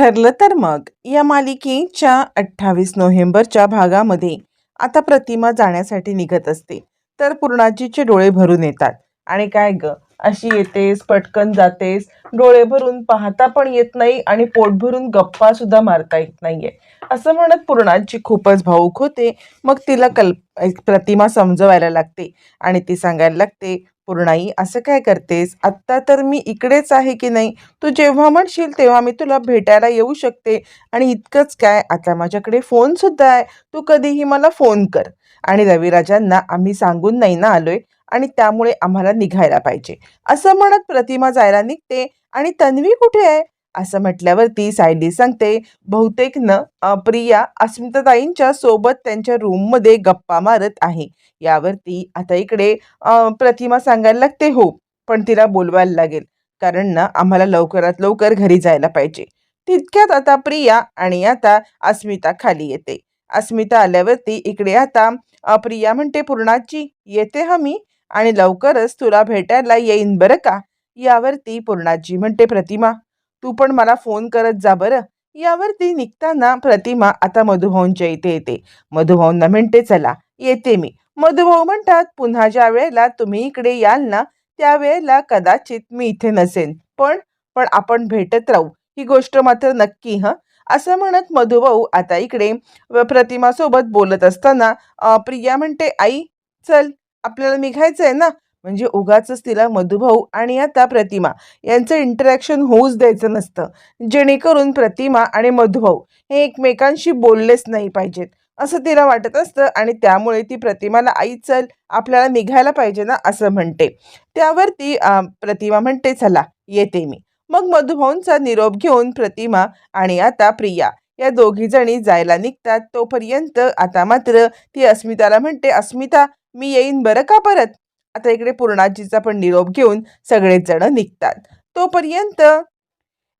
ठरलं तर मग. या मालिकेच्या अठ्ठावीस नोव्हेंबरच्या भागामध्ये आता प्रतिमा जाण्यासाठी निघत असते. तर पूर्णाजीचे डोळे भरून येतात. आणि काय ग? अशी येतेस पटकन जातेस. डोळे भरून पाहता पण येत नाही आणि पोट भरून गप्पा सुद्धा मारता येत नाहीये. असं म्हणत पूर्णाजी खूपच भाऊक होते. मग तिला कल्प प्रतिमा समजवायला लागते आणि ती सांगायला लागते पूर्णाई असं काय करतेस? आत्ता तर मी इकडेच आहे की नाही? तू जेव्हा म्हणशील तेव्हा मी तुला भेटायला येऊ शकते. आणि इतकंच काय? आता माझ्याकडे फोनसुद्धा आहे. तू कधीही मला फोन कर. आणि रविराजांना आम्ही सांगून नाही ना आलोय. आणि त्यामुळे आम्हाला निघायला पाहिजे. असं म्हणत प्रतिमा जायला निघते. आणि तन्वी कुठे आहे? असं म्हटल्यावरती सायली सांगते बहुतेक न प्रिया अस्मिताताईंच्या सोबत त्यांच्या रूममध्ये गप्पा मारत आहे. यावरती आता इकडे प्रतिमा सांगायला लागते हो पण तिला बोलवायला लागेल. कारण ना आम्हाला लवकरात लवकर घरी जायला पाहिजे. तितक्यात आता प्रिया आणि आता अस्मिता खाली येते. अस्मिता आल्यावरती इकडे आता प्रिया म्हणते पूर्णाची येते हा मी आणि लवकरच तुला भेटायला येईन बरं का? यावरती पूर्णाजी म्हणते प्रतिमा तू पण मला फोन करत जा बरं. यावरती निघताना प्रतिमा आता मधुभाऊंच्या इथे येते. मधुभाऊंना म्हणते चला येते मी. मधुभाऊ म्हणतात पुन्हा ज्या वेळेला तुम्ही इकडे याल ना त्यावेळेला कदाचित मी इथे नसेन. पण पण आपण भेटत राहू. ही गोष्ट मात्र नक्की हं? असं म्हणत मधुभाऊ आता इकडे प्रतिमासोबत बोलत असताना प्रिया म्हणते आई चल आपल्याला निघायचं आहे ना म्हणजे उगाच तिला मधुभाऊ आणि आता प्रतिमा यांचं इंटरॅक्शन होऊच द्यायचं नसतं. जेणेकरून प्रतिमा आणि मधुभाऊ हे एकमेकांशी बोललेच नाही पाहिजेत. असं तिला वाटत असतं आणि त्यामुळे ती प्रतिमाला आई चल आपल्याला निघायला पाहिजे ना असं म्हणते. त्यावरती ती प्रतिमा म्हणते चला येते मी. मग मधुभाऊंचा निरोप घेऊन प्रतिमा आणि आता प्रिया या दोघी जणी जायला निघतात. तोपर्यंत आता मात्र ती अस्मिताला म्हणते अस्मिता मी येईन बरं का परत? आता इकडे पूर्णाजीचा पण निरोप घेऊन सगळेच जण निघतात. तोपर्यंत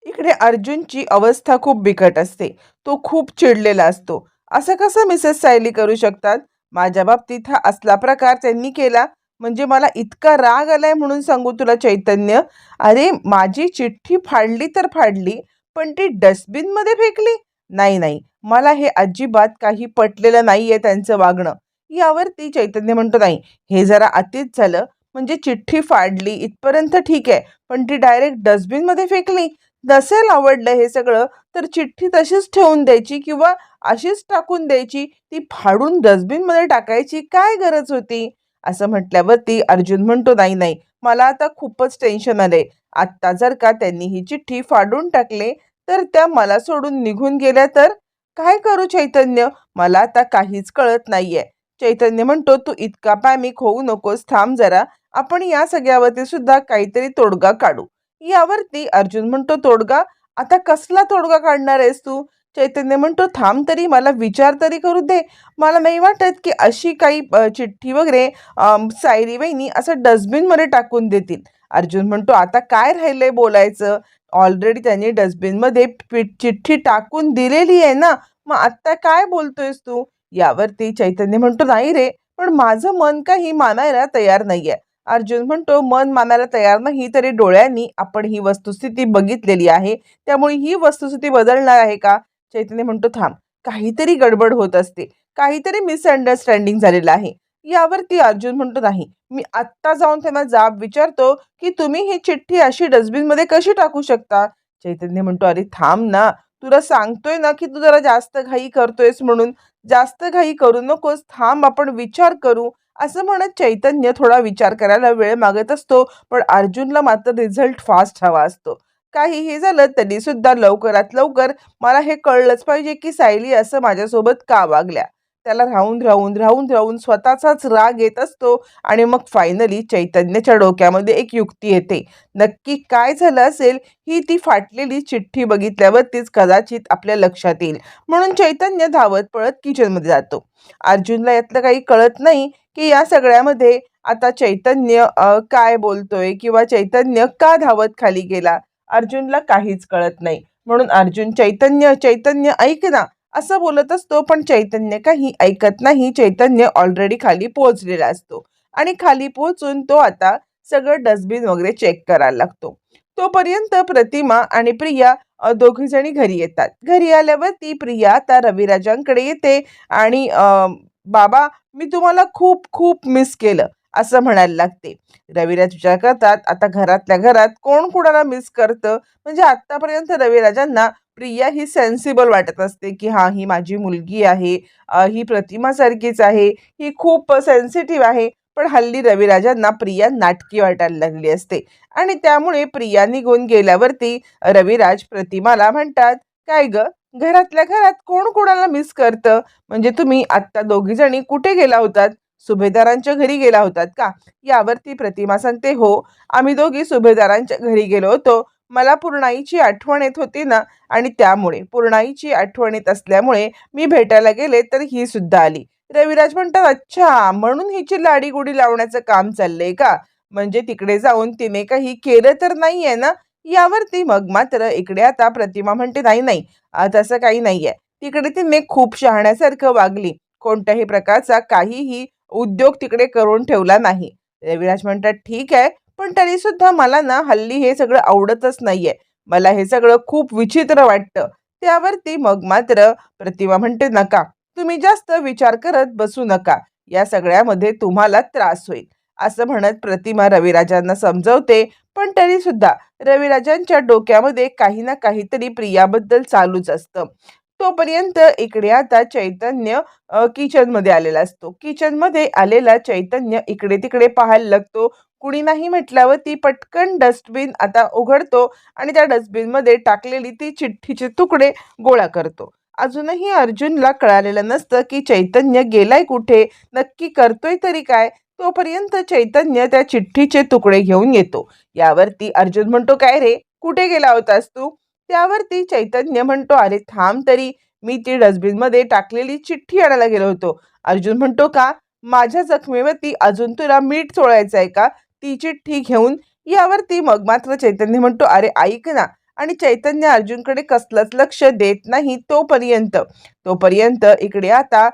इकडे अर्जुनची अवस्था खूप बिकट असते. तो खूप चिडलेला असतो. असं कसं मिसेस सायली करू शकतात? माझ्या बाबतीत हा असला प्रकार त्यांनी केला. म्हणजे मला इतका राग आलाय म्हणून सांगू तुला चैतन्य. अरे माझी चिठ्ठी फाडली तर फाडली पण ती डस्टबिनमध्ये फेकली? नाही नाही. मला हे अजिबात काही पटलेलं नाही आहे त्यांचं वागणं. यावरती चैतन्य म्हणतो नाही हे जरा अतिच झालं. म्हणजे चिठ्ठी फाडली इथपर्यंत ठीक आहे. पण ती डायरेक्ट डस्टबिनमध्ये फेकली. नसेल आवडलं हे सगळं तर चिठ्ठी तशीच ठेवून द्यायची किंवा अशीच टाकून द्यायची. ती फाडून डस्टबिनमध्ये टाकायची काय गरज होती? असं म्हटल्यावरती अर्जुन म्हणतो नाही नाही मला आता खूपच टेन्शन आले आत्ता जर का त्यांनी ही चिठ्ठी फाडून टाकले तर त्या मला सोडून निघून गेल्या तर? काय करू चैतन्य? मला आता काहीच कळत नाहीये. चैतन्य म्हणतो तू इतका पॅमिक होऊ नकोस थांब जरा. आपण या सगळ्यावरती सुद्धा काहीतरी तोडगा काढू. यावरती अर्जुन म्हणतो तोडगा? आता कसला तोडगा काढणार आहेस तू? चैतन्य म्हणतो थांब तरी मला विचार तरी करू दे. मला नाही वाटत की अशी काही चिठ्ठी वगैरे सायरी वहिनी असं डस्टबिनमध्ये टाकून देतील. अर्जुन म्हणतो आता काय राहिलंय बोलायचं? ऑलरेडी त्यांनी डस्टबिनमध्ये चिठ्ठी टाकून दिलेली आहे ना. मग आत्ता काय बोलतोयस तू? यावरती चैतन्य म्हणतो नाही रे पण माझं मन काही मानायला तयार नाहीये? अर्जुन म्हणतो मन मानायला तयार नाही तरी डोळ्यांनी आपण ही वस्तुस्थिती बघितलेली आहे. त्यामुळे ही वस्तुस्थिती बदलणार आहे का? चैतन्य म्हणतो थांब काहीतरी गडबड होत असते. काहीतरी मिसअंडरस्टँडिंग झालेलं आहे. यावरती अर्जुन म्हणतो नाही मी आत्ता जाऊन त्यांना जाब विचारतो की तुम्ही ही चिठ्ठी अशी डस्टबिनमध्ये कशी टाकू शकता? चैतन्य म्हणतो अरे थांब ना तुला सांगतोय ना की तू जरा जास्त घाई करतोयस म्हणून. जास्त घाई करू नकोस थांब आपण विचार करू. असं म्हणत चैतन्य थोडा विचार करायला वेळ मागत असतो पण अर्जुनला मात्र रिझल्ट फास्ट हवा असतो. काही हे झालं तरी सुद्धा लवकरात लवकर मला हे कळलंच पाहिजे की सायली असं माझ्यासोबत का वागल्या. त्याला राहून राहून राहून राहून स्वतःचाच राग येत असतो आणि मग फायनली चैतन्याच्या डोक्यामध्ये एक युक्ती येते. नक्की काय झालं असेल ही ती फाटलेली चिठ्ठी बघितल्यावरतीच कदाचित आपल्या लक्षात येईल. म्हणून चैतन्य धावत पळत किचनमध्ये जातो. अर्जुनला यातलं काही कळत नाही की या सगळ्यामध्ये आता चैतन्य काय बोलतोय किंवा चैतन्य का धावत खाली गेला? अर्जुनला काहीच कळत नाही. म्हणून अर्जुन चैतन्य चैतन्य ऐक ना असं बोलत असतो पण चैतन्य काही ऐकत नाही. चैतन्य ऑलरेडी खाली पोहोचलेला असतो. आणि खाली पोहोचून तो आता सगळं डस्टबिन वगैरे चेक करायला लागतो. तोपर्यंत प्रतिमा आणि प्रिया दोघी जणी घरी येतात. घरी आल्यावर ती प्रिया आता रविराजांकडे येते आणि बाबा मी तुम्हाला खूप खूप मिस केलं असं म्हणायला लागते. रविराज विचार करतात आता घरातल्या घरात कोण कुणाला मिस करतं? म्हणजे आतापर्यंत रविराजांना प्रिया ही सेन्सिबल वाटत असते की हा ही माझी मुलगी आहे ही प्रतिमासारखीच आहे ही खूप सेन्सिटिव्ह आहे. पण हल्ली रविराजांना प्रिया नाटकी वाटायला लागली असते. आणि त्यामुळे प्रिया निघून गेल्यावरती रविराज प्रतिमाला म्हणतात काय ग? घरातल्या घरात कोण कोणाला मिस करतं? म्हणजे तुम्ही आत्ता दोघी जणी कुठे गेला होतात? सुभेदारांच्या घरी गेला होतात का? यावरती प्रतिमा सांगते हो आम्ही दोघी सुभेदारांच्या घरी गेलो होतो. मला पूर्णाईची आठवण येत होती ना आणि त्यामुळे पूर्णाईची आठवण येत असल्यामुळे मी भेटायला गेले तर ही सुद्धा आली. रविराज म्हणतात अच्छा म्हणून हिची लाडीगुडी लावण्याचं काम चाललंय का? म्हणजे तिकडे जाऊन तिने काही केलं तर नाहीये ना? यावरती मग मात्र इकडे आता प्रतिमा म्हणते नाही नाही तसं काही नाहीये. तिकडे तिने खूप शहाण्यासारखं वागली. कोणत्याही प्रकारचा काहीही उद्योग तिकडे करून ठेवला नाही. रविराज म्हणतात ठीक आहे पण तरी सुद्धा मला ना हल्ली हे सगळं आवडतच नाहीये. मला हे सगळं खूप विचित्र वाटतं. त्यावरती मग मात्र प्रतिमा म्हणते नका. तुम्ही जास्त विचार करत बसू नका. या सगळ्यामध्ये तुम्हाला त्रास होईल. असं म्हणत प्रतिमा रविराजांना समजवते. पण तरी सुद्धा रविराजांच्या डोक्यामध्ये काही ना काहीतरी प्रियाबद्दल चालूच असतं. तोपर्यंत इकडे आता चैतन्य किचनमध्ये आलेला असतो. किचनमध्ये आलेला चैतन्य इकडे तिकडे पाहायला लागतो. कुणी नाही म्हटल्यावर ती पटकन डस्टबिन आता उघडतो आणि त्या डस्टबिनमध्ये टाकलेली ती चिठ्ठीचे तुकडे गोळा करतो. अजूनही अर्जुनला कळालेलं नसतं की चैतन्य गेलाय कुठे नक्की करतोय तरी काय तोपर्यंत चैतन्य त्या चिठ्ठीचे तुकडे घेऊन येतो. यावरती अर्जुन म्हणतो काय रे कुठे गेला होतास तू? त्यावरती चैतन्य म्हणतो अरे थांब तरी मी ती डस्टबिनमध्ये टाकलेली चिठ्ठी आणायला गेलो होतो. अर्जुन म्हणतो का? माझ्या जखमेवरती अजून तुला मीठ चोळायचं आहे का? ती चिठ्ठी घेऊन यावरती मग मात्र चैतन्य म्हणतो अरे ऐक ना. आणि चैतन्य अर्जुनकडे कसलंच लक्ष देत नाही तोपर्यंत. तोपर्यंत इकडे आता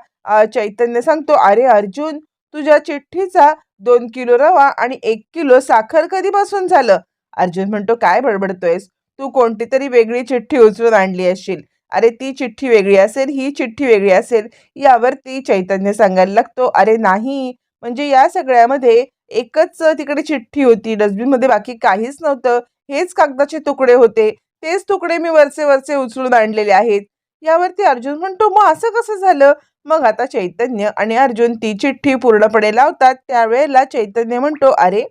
चैतन्य सांगतो अरे अर्जुन तुझ्या चिठ्ठीचा दोन किलो रवा आणि एक किलो साखर कधीपासून झालं? अर्जुन म्हणतो काय बडबडतोयस? तू कोणती तरी वेगळी चिठ्ठी उचलून आणली असशील. अरे ती चिठ्ठी वेगळी असेल ही चिठ्ठी वेगळी असेल. यावरती चैतन्य सांगायला लागतो अरे नाही. म्हणजे या सगळ्यामध्ये एकच तिकडे चिठ्ठी होती. डस्टबिनमध्ये बाकी काहीच नव्हतं. हेच कागदाचे तुकडे होते. तेच तुकडे मी वरचे वरचे उचलून आणलेले आहेत. यावरती अर्जुन म्हणतो मग असं कसं झालं? मग आता चैतन्य आणि अर्जुन ती चिठ्ठी पूर्णपणे लावतात. त्यावेळेला चैतन्य म्हणतो अरे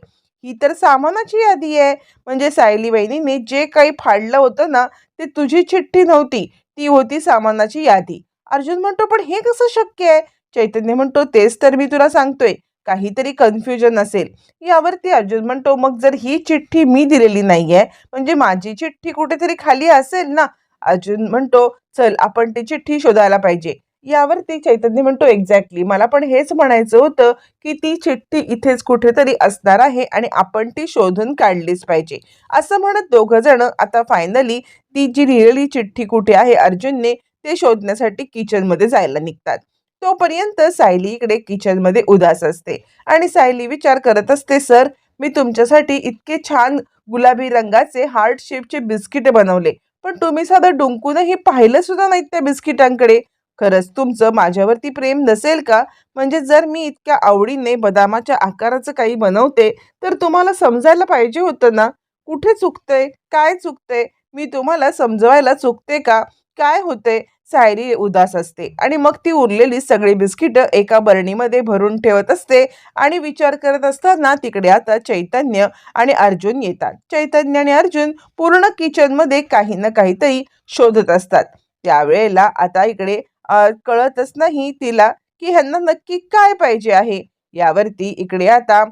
ही तर सामानाची यादी आहे. म्हणजे सायली बहिणीने जे काही फाडलं होतं ना ते तुझी चिठ्ठी नव्हती. ती होती सामानाची यादी. अर्जुन म्हणतो पण हे कसं शक्य आहे? चैतन्य म्हणतो तेच तर मी तुला सांगतोय. काहीतरी कन्फ्युजन असेल. यावरती अर्जुन म्हणतो मग जर ही चिठ्ठी मी दिलेली नाही आहे म्हणजे माझी चिठ्ठी कुठेतरी खाली असेल ना अर्जुन म्हणतो चल आपण ती चिठ्ठी शोधायला पाहिजे. यावरती चैतन्य म्हणतो एक्झॅक्टली मला पण हेच म्हणायचं होतं की ती चिठ्ठी इथेच कुठेतरी असणार आहे आणि आपण ती शोधून काढलीच पाहिजे. असं म्हणत दोघं जण आता फायनली ती जी लिहिलेली चिठ्ठी कुठे आहे अर्जुनने ते शोधण्यासाठी किचनमध्ये जायला निघतात. तोपर्यंत सायली इकडे किचनमध्ये उदास असते. आणि सायली विचार करत असते सर मी तुमच्यासाठी इतके छान गुलाबी रंगाचे हार्ट शेपचे बिस्किटे बनवले पण तुम्ही साधं डुंकूनही पाहिलं सुद्धा नाहीत त्या बिस्किटांकडे खरंच तुमचं माझ्यावरती प्रेम नसेल का? म्हणजे जर मी इतक्या आवडीने बदामाच्या आकाराचं काही बनवते तर तुम्हाला समजायला पाहिजे होतं ना? कुठे चुकतंय? काय चुकतंय? मी तुम्हाला समजवायला चुकते का? काय होते सायरी उदास असते. आणि मग ती उरलेली सगळी बिस्किटं एका बरणीमध्ये भरून ठेवत असते आणि विचार करत असताना तिकडे आता चैतन्य आणि अर्जुन येतात. चैतन्य आणि अर्जुन पूर्ण किचनमध्ये काही ना काहीतरी शोधत असतात. त्यावेळेला आता इकडे कळतच नाही तिला की ह्यांना नक्की काय पाहिजे आहे. यावरती इकडे आता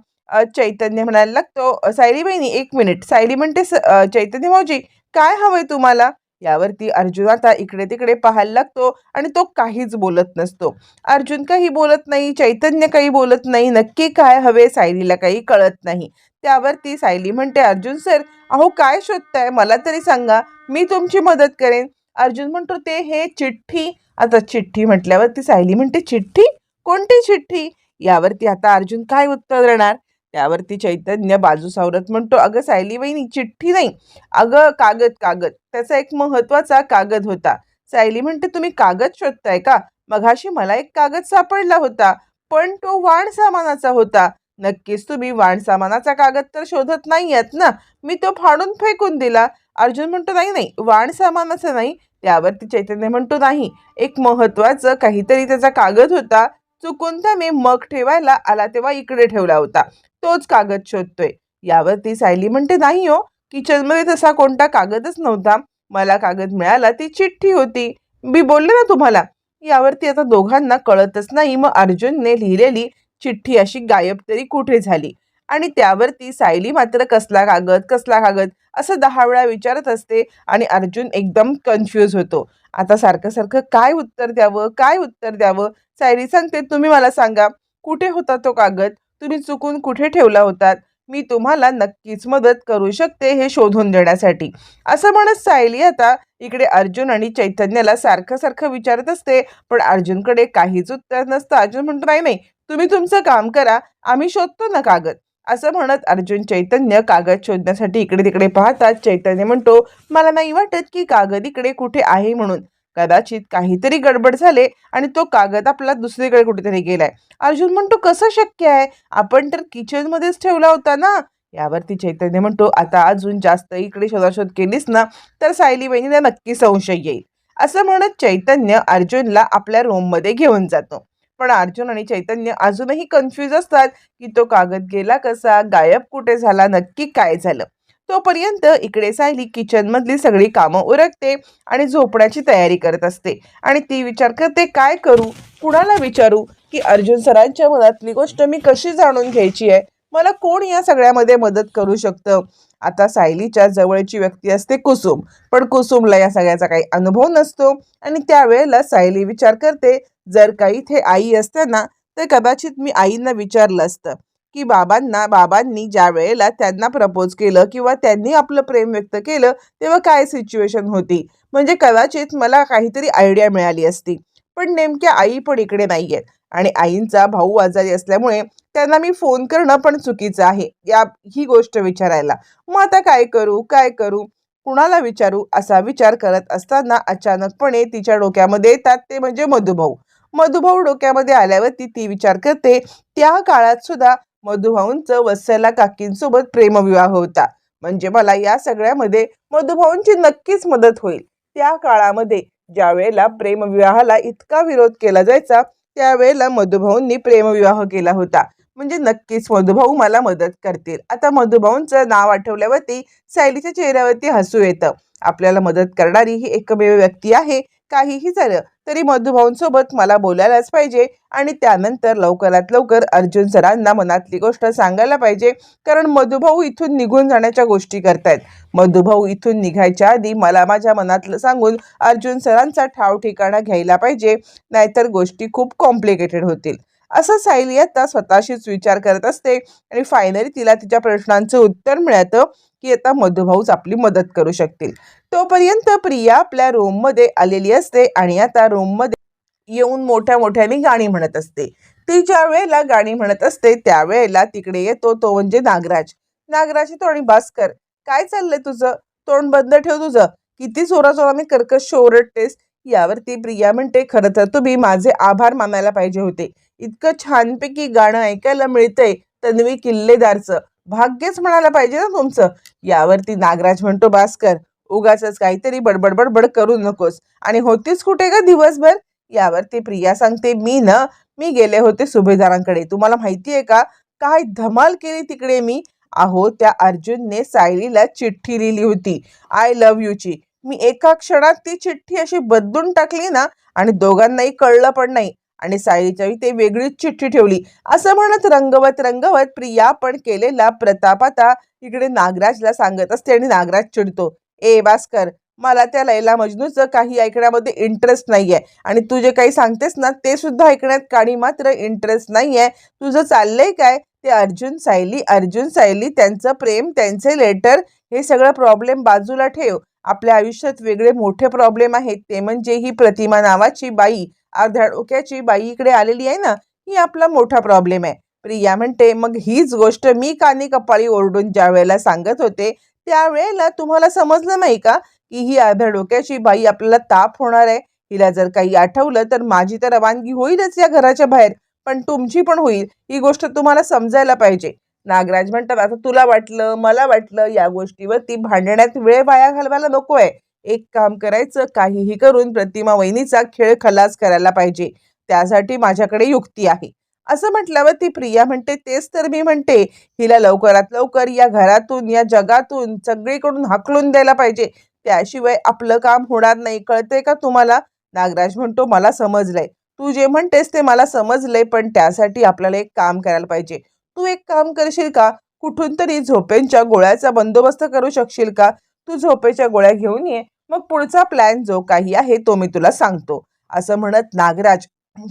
चैतन्य म्हणायला लागतो सायरी बहिणी एक मिनिट. सायली म्हणते "स- चैतन्य भाऊजी काय हवंय तुम्हाला? यावरती अर्जुन आता इकडे तिकडे पाहायला लागतो आणि तो काहीच बोलत नसतो. अर्जुन काही बोलत नाही चैतन्य काही बोलत नाही नक्की काय हवे सायलीला काही कळत नाही. त्यावरती सायली म्हणते अर्जुन सर अहो काय शोधताय? मला तरी सांगा मी तुमची मदत करेन. अर्जुन म्हणतो ते हे चिठ्ठी. आता चिठ्ठी म्हटल्यावरती सायली म्हणते चिठ्ठी? कोणती चिठ्ठी? यावरती आता अर्जुन काय उत्तर देणार? त्यावरती चैतन्य बाजू सावरत म्हणतो अगं सायली चिठ्ठी नाही अगं कागद कागद. त्याचा एक महत्त्वाचा कागद होता. सायली म्हणते तुम्ही कागद शोधताय का? मघाशी मला एक कागद सापडला होता पण तो वाण सामानाचा होता. नक्कीच तुम्ही वाण सामानाचा कागद तर शोधत नाही आहेत ना? मी तो फाडून फेकून दिला. अर्जुन म्हणतो नाही नाही वाण सामानाचा नाही. त्यावरती चैतन्य म्हणतो नाही एक महत्वाचं काहीतरी त्याचा कागद होता. चुकून त्याने मग ठेवायला आला तेव्हा इकडे ठेवला होता. तोच कागद शोधतोय. यावरती सायली म्हणते नाही हो किचनमध्ये तसा कोणता कागदच नव्हता. मला कागद मिळाला ती चिठ्ठी होती. मी बोलले ना तुम्हाला. यावरती आता दोघांना कळतच नाही. मग अर्जुनने लिहिलेली चिठ्ठी अशी गायब तरी कुठे झाली? आणि त्यावरती सायली मात्र कसला कागद कसला कागद असं दहा वेळा विचारत असते आणि अर्जुन एकदम कन्फ्यूज होतो. आता सारखं सारखं काय उत्तर द्यावं? काय उत्तर द्यावं? सायली सांगते तुम्ही मला सांगा कुठे होता तो कागद? तुम्ही चुकून कुठे ठेवला होतात? मी तुम्हाला नक्कीच मदत करू शकते हे शोधून देण्यासाठी. असं म्हणत सायली आता इकडे अर्जुन आणि चैतन्याला सारखं सारखं विचारत असते पण अर्जुनकडे काहीच उत्तर नसतं. अर्जुन म्हणतो नाही नाही तुम्ही तुमचं काम करा आम्ही शोधतो ना कागद. असं म्हणत अर्जुन चैतन्य कागद शोधण्यासाठी इकडे तिकडे पाहतात. चैतन्य म्हणतो मला नाही वाटत की कागद इकडे कुठे आहे म्हणून. कदाचित काहीतरी गडबड झाले आणि तो कागद आपला दुसरीकडे कुठेतरी गेलाय. अर्जुन म्हणतो कसं शक्य आहे? आपण तर किचनमध्येच ठेवला होता ना. यावरती चैतन्य म्हणतो आता अजून जास्त इकडे शोधाशोध केलीस ना तर सायली बहिणीला नक्की संशय येईल. असं म्हणत चैतन्य अर्जुनला आपल्या रूममध्ये घेऊन जातो. पण अर्जुन आणि चैतन्य अजूनही कन्फ्यूज असतात की तो कागद गेला कसा गायब कुठे झाला नक्की काय झालं. तोपर्यंत इकडे सायली किचनमधली सगळी कामं उरकते आणि झोपण्याची तयारी करत असते. आणि ती विचार करते काय करू? कुणाला विचारू? की अर्जुन सरांच्या मनातली गोष्ट मी कशी जाणून घ्यायची आहे? मला कोण या सगळ्यामध्ये मदत करू शकतं? आता सायलीच्या जवळची व्यक्ती असते कुसुम. पण कुसुमला या सगळ्याचा काही अनुभव नसतो आणि त्यावेळेला सायली विचार करते जर काही इथे आई असते ना तर कदाचित मी आईंना विचारलं असतं. की बाबांना बाबांनी ज्या वेळेला त्यांना प्रपोज केलं किंवा त्यांनी आपलं प्रेम व्यक्त केलं तेव्हा काय सिच्युएशन होती? म्हणजे कदाचित मला काहीतरी आयडिया मिळाली असती. पण नेमक्या आई पण इकडे नाही आहेत आणि आईंचा भाऊ आजारी असल्यामुळे त्यांना मी फोन करणं पण चुकीचं आहे या ही गोष्ट विचारायला. मग आता काय करू? काय करू? कुणाला विचारू? असा विचार करत असताना अचानकपणे तिच्या डोक्यामध्ये येतात ते म्हणजे मधुभाऊ. मधुभाऊ डोक्यामध्ये आल्यावरती ती विचार करते त्या काळात सुद्धा मधुभाऊंचं वत्सला काकींसोबत प्रेमविवाह होता. म्हणजे मला या सगळ्यामध्ये मधुभाऊंची नक्कीच मदत होईल. त्या काळामध्ये ज्या वेळेला प्रेमविवाहाला इतका विरोध केला जायचा त्यावेळेला मधुभाऊंनी प्रेमविवाह केला होता. म्हणजे नक्कीच मधुभाऊ मला मदत करतील. आता मधुभाऊंचं नाव आठवल्यावरती सायलीच्या चेहऱ्यावरती हसू येतं. आपल्याला मदत करणारी ही एकमेव व्यक्ती आहे. काहीही झालं तरी मधुभाऊंसोबत मला बोलायलाच पाहिजे आणि त्यानंतर लवकरात लवकर अर्जुन सरांना मनातली गोष्ट सांगायला पाहिजे. कारण मधुभाऊ इथून निघून जाण्याच्या गोष्टी करतायत. मधुभाऊ इथून निघायच्या आधी मला माझ्या मनातलं सांगून अर्जुन सरांचा ठाव ठिकाणा घ्यायला पाहिजे. नाहीतर गोष्टी खूप कॉम्प्लिकेटेड होतील. असं सायली आता स्वतःशीच विचार करत असते आणि फायनली तिला तिच्या प्रश्नांचं उत्तर मिळतं की आता मधुभाऊच आपली मदत करू शकतील. तोपर्यंत प्रिया आपल्या रूममध्ये आलेली असते आणि आता रूममध्ये येऊन मोठ्या मोठ्याने गाणी म्हणत असते. ती ज्या वेळेला गाणी म्हणत असते त्यावेळेला तिकडे येतो तो म्हणजे नागराज. नागराज तो आणि भास्कर काय चाललंय तुझं? तोंड बंद ठेव तुझं. किती जोरा मी कर्कश ओरडतेस. यावरती प्रिया म्हणते खरं तर तुम्ही माझे आभार मानायला पाहिजे होते. इतकं छानपैकी गाणं ऐकायला मिळतंय तन्वी किल्लेदारचं. भाग्यच म्हणायला पाहिजे ना तुमचं. यावरती नागराज म्हणतो भास्कर उगाच काहीतरी बडबड बडबड करू नकोस. आणि होतीच कुठे का दिवसभर? यावरती प्रिया सांगते मी ना मी गेले होते सुभेदारांकडे. तुम्हाला माहिती आहे का? काय धमाल केली तिकडे मी? आहो त्या अर्जुनने सायलीला चिठ्ठी लिहिली होती. आय लव्ह यूची मी एका क्षणात ती चिठ्ठी अशी बदलून टाकली ना आणि दोघांनाही कळलं पण नाही. आणि सायलीच्या ते वेगळीच चिठ्ठी ठेवली. असं म्हणत रंगवत रंगवत प्रिया पण केलेला प्रताप आता इकडे नागराजला सांगत असते आणि नागराज चिडतो. ए भास्कर मला त्या लैला मजनूचं काही ऐकण्यामध्ये इंटरेस्ट नाही आहे आणि तू जे काही सांगतेस ना ते सुद्धा ऐकण्यात काही मात्र इंटरेस्ट नाही आहे तुझं चाललंय काय ते अर्जुन सायली अर्जुन सायली त्यांचं प्रेम त्यांचे लेटर हे सगळं प्रॉब्लेम बाजूला ठेव. आपल्या आयुष्यात वेगळे मोठे प्रॉब्लेम आहेत. ते म्हणजे ही प्रतिमा नावाची बाई अर्ध्या डोक्याची बाई इकडे आलेली आहे ना ही आपला मोठा प्रॉब्लेम आहे. प्रिया म्हणते मग हीच गोष्ट मी कानी कपाळी ओरडून ज्या वेळेला सांगत होते त्यावेळेला तुम्हाला समजलं नाही का की ही अर्ध्या डोक्याची बाई आपल्याला ताप होणार आहे? हिला जर काही आठवलं तर माझी तर रवानगी होईलच या घराच्या बाहेर पण तुमची पण होईल. ही गोष्ट तुम्हाला समजायला पाहिजे. नागराज म्हणतात आता तुला वाटलं मला वाटलं या गोष्टीवरती भांडण्यात वेळ वाया घालवायला नको आहे एक काम करायचं काहीही करून प्रतिमा वहिनीचा खेळ खलास करायला पाहिजे. त्यासाठी माझ्याकडे युक्ती आहे. असं म्हटल्यावर ती प्रिया म्हणते तेच तर मी म्हणते. हिला लवकरात लवकर या घरातून या जगातून सगळीकडून हाकलून द्यायला पाहिजे. त्याशिवाय आपलं काम होणार नाही. कळतंय का तुम्हाला? नागराज म्हणतो मला समजलंय. तू जे म्हणतेस ते मला समजलंय पण त्यासाठी आपल्याला एक काम करायला पाहिजे. तू एक काम करशील का? कुठून तरी झोपेंच्या गोळ्याचा बंदोबस्त करू शकशील का? तू झोपेच्या गोळ्या घेऊन ये मग पुढचा प्लॅन जो काही आहे तो मी तुला सांगतो. असं म्हणत नागराज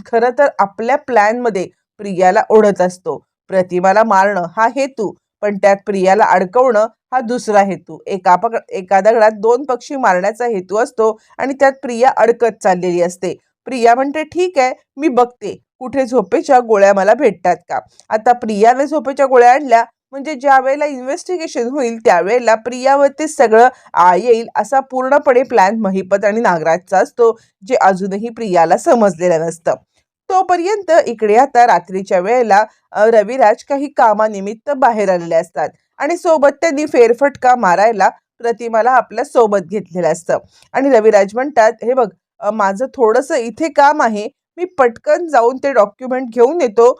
खरं तर आपल्या प्लॅनमध्ये प्रियाला ओढत असतो. प्रतिमाला मारणं हा हेतू पण त्यात प्रियाला अडकवणं हा दुसरा हेतू. एका पक एका दगडात दोन पक्षी मारण्याचा हेतू असतो आणि त्यात प्रिया अडकत चाललेली असते. प्रिया म्हणते ठीक आहे मी बघते. कुठे झोपेच्या गोळ्या मला भेटतात का? आता प्रियाने झोपेच्या गोळ्या आणल्या म्हणजे ज्या वेळेला इन्व्हेस्टिगेशन होईल त्यावेळेला प्रियावरती सगळं आ येईल असा पूर्णपणे प्लॅन महिपत आणि नागराजचा असतो जे अजूनही प्रियाला समजलेलं नसतं. तोपर्यंत इकडे आता रात्रीच्या वेळेला रविराज काही कामानिमित्त बाहेर आलेले असतात आणि सोबत त्यांनी फेरफटका मारायला प्रतिमाला आपल्यासोबत घेतलेलं असतं. आणि रविराज म्हणतात हे बघ माझं थोडंसं इथे काम आहे मी पटकन जाऊन ते डॉक्युमेंट घेऊन येतो.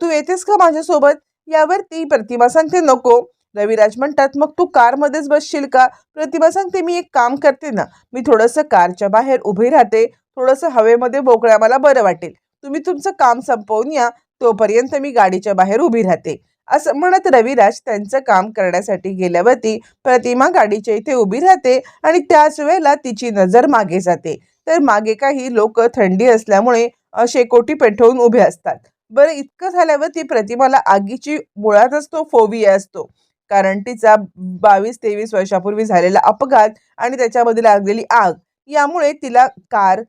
तू येतेस का माझ्यासोबत? यावरती प्रतिमा सांगते नको. रविराज म्हणतात मग तू कारमध्येच बसशील का? प्रतिमा सांगते मी एक काम करते ना मी थोडंसं कारच्या बाहेर उभी राहते. थोडंसं हवेमध्ये मोकळ्या मला बरं वाटेल. तुम्ही तुमचं काम संपवून या तोपर्यंत मी गाडीच्या बाहेर उभी राहते. असं म्हणत रविराज त्यांचं काम करण्यासाठी गेल्यावरती प्रतिमा गाडीच्या इथे उभी राहते आणि त्याच वेळेला तिची नजर मागे जाते. तर मागे काही लोक थंडी असल्यामुळे शेकोटी पेटवून उभे असतात. बरं इतकं झाल्यावर ती प्रतिमाला आगीची मुळातच तो फोबिया असतो. कारण तिचा बावीस तेवीस वर्षापूर्वी झालेला अपघात आणि त्याच्यामध्ये लागलेली आग यामुळे तिला कार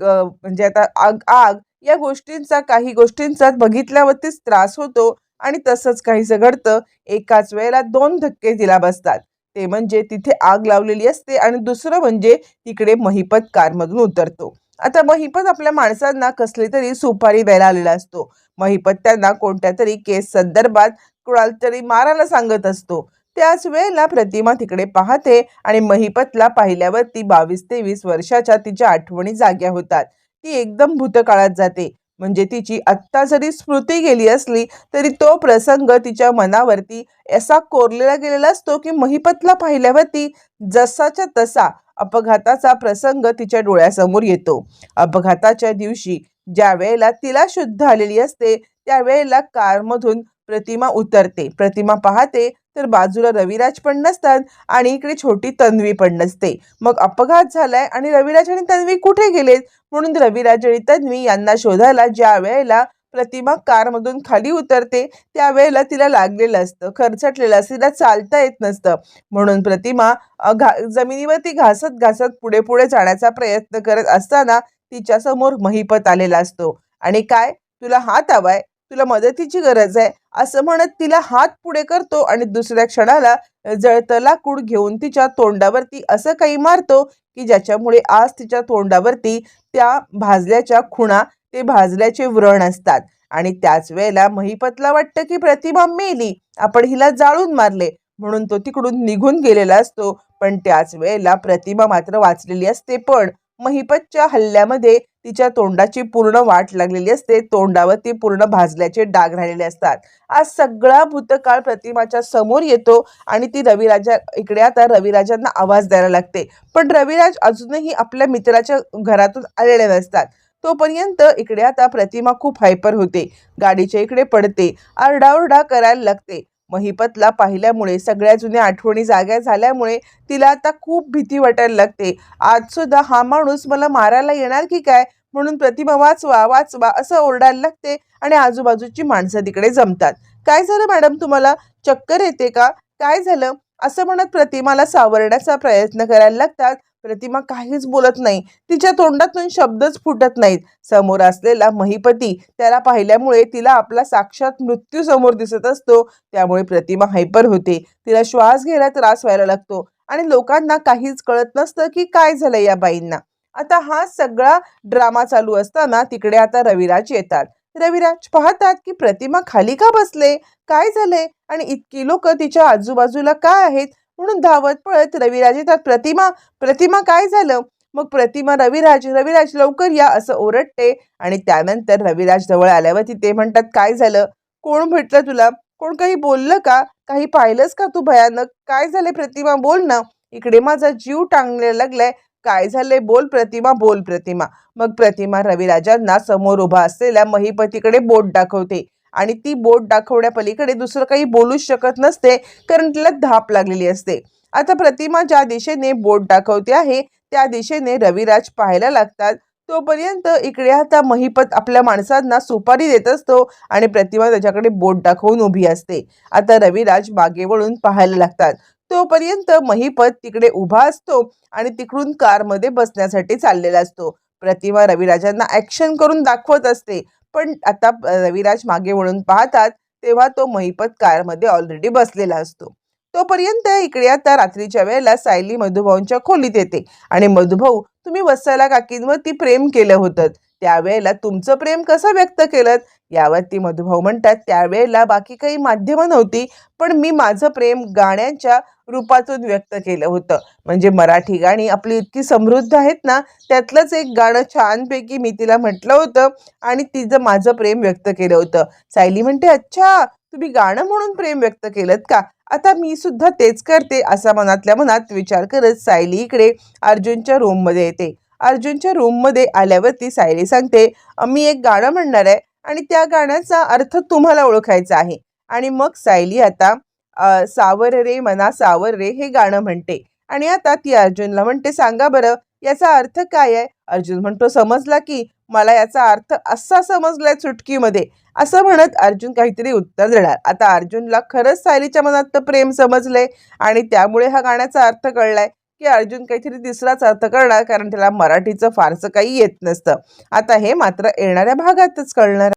ग- म्हणजे आता आग आग या गोष्टींचा काही गोष्टींचा बघितल्यावरतीच त्रास होतो आणि तसंच काहीसं घडतं. एकाच वेळेला दोन धक्के तिला बसतात. ते म्हणजे तिथे आग लावलेली असते आणि दुसरं म्हणजे तिकडे महिपत कारमधून उतरतो. आता महिपत आपल्या माणसांना कसली तरी सुपारी द्यायला आलेला असतो. महिपत त्यांना कोणत्या तरी केस संदर्भात कुणाला तरी मारायला सांगत असतो. त्याच वेळेला प्रतिमा तिकडे पाहते आणि महिपतला पाहिल्यावर ती बावीस तेवीस वर्षाच्या तिच्या आठवणी जाग्या होतात. ती एकदम भूतकाळात जाते. म्हणजे तिची आत्ता जरी स्मृती गेली असली तरी तो प्रसंग तिच्या मनावरती असा कोरलेला गेलेला असतो की महिपतला पाहिल्यावरती जसाच्या तसा अपघाताचा प्रसंग तिच्या डोळ्यासमोर येतो. अपघाताच्या दिवशी ज्या वेळेला तिला शुद्ध आलेली असते त्यावेळेला कारमधून प्रतिमा उतरते. प्रतिमा पाहते तर बाजूला रविराज पण नसतात आणि इकडे छोटी तन्वी पण नसते. मग अपघात झालाय आणि रविराज आणि तन्वी कुठे गेलेत? म्हणून रविराज आणि तन्वी यांना शोधायला ज्या वेळेला प्रतिमा कारमधून खाली उतरते त्यावेळेला तिला लागलेलं असतं खरचटलेलं असतं तिला चालता येत नसतं. म्हणून प्रतिमा घा जमिनीवरती घासत घासत पुढे पुढे जाण्याचा प्रयत्न करत असताना तिच्या समोर महिपत आलेला असतो. आणि काय? तुला हात हवाय तुला मदतीची गरज आहे असं म्हणत तिला हात पुढे करतो आणि दुसऱ्या क्षणाला जळतं लाकूड घेऊन तिच्या तोंडावरती असं काही मारतो की ज्याच्यामुळे आज तिच्या तोंडावरती त्या भाजल्याच्या खुणा ते भाजल्याचे व्रण असतात. आणि त्याच वेळेला महिपतला वाटतं की प्रतिमा मेली. आपण हिला जाळून मारले. म्हणून तो तिकडून निघून गेलेला असतो. पण त्याच वेळेला प्रतिमा मात्र वाचलेली असते पण महिपतच्या हल्ल्यामध्ये तिच्या तोंडाची पूर्ण वाट लागलेली असते. तोंडावर ती पूर्ण भाजल्याचे डाग राहिलेले असतात. आज सगळा भूतकाळ प्रतिमाच्या समोर येतो आणि ती रविराजा इकडे आता रविराजांना आवाज द्यायला लागते. पण रविराज अजूनही आपल्या मित्राच्या घरातून आलेले नसतात. तोपर्यंत इकडे आता प्रतिमा खूप हायपर होते. गाडीच्या इकडे पडते. आरडाओरडा करायला लागते. महिपतला पाहिल्यामुळे सगळ्या जुन्या आठवणी जाग्या झाल्यामुळे तिला आता खूप भीती वाटायला लागते. आज सुद्धा हा माणूस मला मारायला येणार की काय? म्हणून प्रतिमा वाचवा वाचवा असं ओरडायला लागते आणि आजूबाजूची माणसं तिकडे जमतात. काय झालं मॅडम तुम्हाला? चक्कर येते का? काय झालं? असं म्हणत प्रतिमाला सावरण्याचा प्रयत्न करायला लागतात. प्रतिमा काहीच बोलत नाही. तिच्या तोंडातून शब्दच फुटत नाहीत. समोर असलेला महिपती त्याला पाहिल्यामुळे तिला आपला साक्षात मृत्यू समोर दिसत असतो. त्यामुळे प्रतिमा हायपर होते. तिला श्वास घ्यायला त्रास व्हायला लागतो. आणि लोकांना काहीच कळत नसतं की काय झालं या बाईंना. आता हा सगळा ड्रामा चालू असताना तिकडे आता रविराज येतात. रविराज पाहतात की प्रतिमा खाली का बसले? काय झाले आणि इतकी लोक तिच्या आजूबाजूला काय आहेत? म्हणून धावत पळत रविराज येतात प्रतिमा प्रतिमा काय झालं? मग प्रतिमा रविराज रविराज लवकर या असं ओरडते. आणि त्यानंतर रविराज जवळ आल्यावर तिथे म्हणतात काय झालं? कोण भेटलं तुला? कोण काही बोललं का? काही पाहिलंस का तू भयानक? काय झालंय प्रतिमा? बोल ना. इकडे माझा जीव टांगलेला लागलाय. काय झाले बोल प्रतिमा बोल प्रतिमा. मग प्रतिमा रविराजांना समोर उभा असलेल्या महिपतीकडे बोट दाखवते. आणि ती बोट दाखवण्या पलीकडे दुसरं काही बोलूच शकत नसते कारण तिला धाप लागलेली असते. आता प्रतिमा ज्या दिशेने बोट दाखवते आहे त्या दिशेने रविराज पाहायला लागतात. तोपर्यंत इकडे आता महिपत आपल्या माणसांना सुपारी देत असतो आणि प्रतिमा त्याच्याकडे बोट दाखवून उभी असते. आता रविराज मागे वळून पाहायला लागतात. तोपर्यंत महिपत तिकडे उभा असतो आणि तिकडून कारमध्ये बसण्यासाठी चाललेला असतो. प्रतिमा रविराजांना ॲक्शन करून दाखवत असते. पण आता रविराज मागे वळून पाहतात तेव्हा तो महिपत कारमध्ये ऑलरेडी बसलेला असतो. तोपर्यंत इकडे आता रात्रीच्या वेळेला सायली मधुभाऊंच्या खोलीत येते. आणि मधुभाऊ तुम्ही वत्सला काकींवरती प्रेम केलं होतं. त्यावेळेला तुमचं प्रेम कसं व्यक्त केलं? यावरती मधुभाऊ म्हणतात त्यावेळेला बाकी काही माध्यमं नव्हती पण मी माझं प्रेम गाण्यांच्या रूपातून व्यक्त केलं होतं. म्हणजे मराठी गाणी आपली इतकी समृद्ध आहेत ना त्यातलंच एक गाणं छानपैकी मी तिला म्हटलं होतं आणि तिचं माझं प्रेम व्यक्त केलं होतं. सायली म्हणते अच्छा तुम्ही गाणं म्हणून प्रेम व्यक्त केलं का? आता मी सुद्धा तेच करते असा मनातल्या मनात विचार करत सायली इकडे अर्जुनच्या रूममध्ये येते. अर्जुनच्या रूममध्ये आल्यावरती सायली सांगते मी एक गाणं म्हणणार आहे आणि त्या गाण्याचा अर्थ तुम्हाला ओळखायचा आहे. आणि मग सायली आता सावर रे मना सावर रे हे गाणं म्हणते. आणि आता ती अर्जुनला म्हणते सांगा बरं याचा अर्थ काय आहे? अर्जुन म्हणतो समजला की मला याचा अर्थ असा समजलाय चुटकीमध्ये. असं म्हणत अर्जुन काहीतरी उत्तर देणार. आता अर्जुनला खरंच सायलीच्या मनात तर प्रेम समजलंय आणि त्यामुळे हा गाण्याचा अर्थ कळलाय. की अर्जुन काहीतरी तिसराच अर्थ करणार कारण त्याला मराठीचं फारसं काही येत नसतं. आता हे मात्र येणाऱ्या भागातच कळणार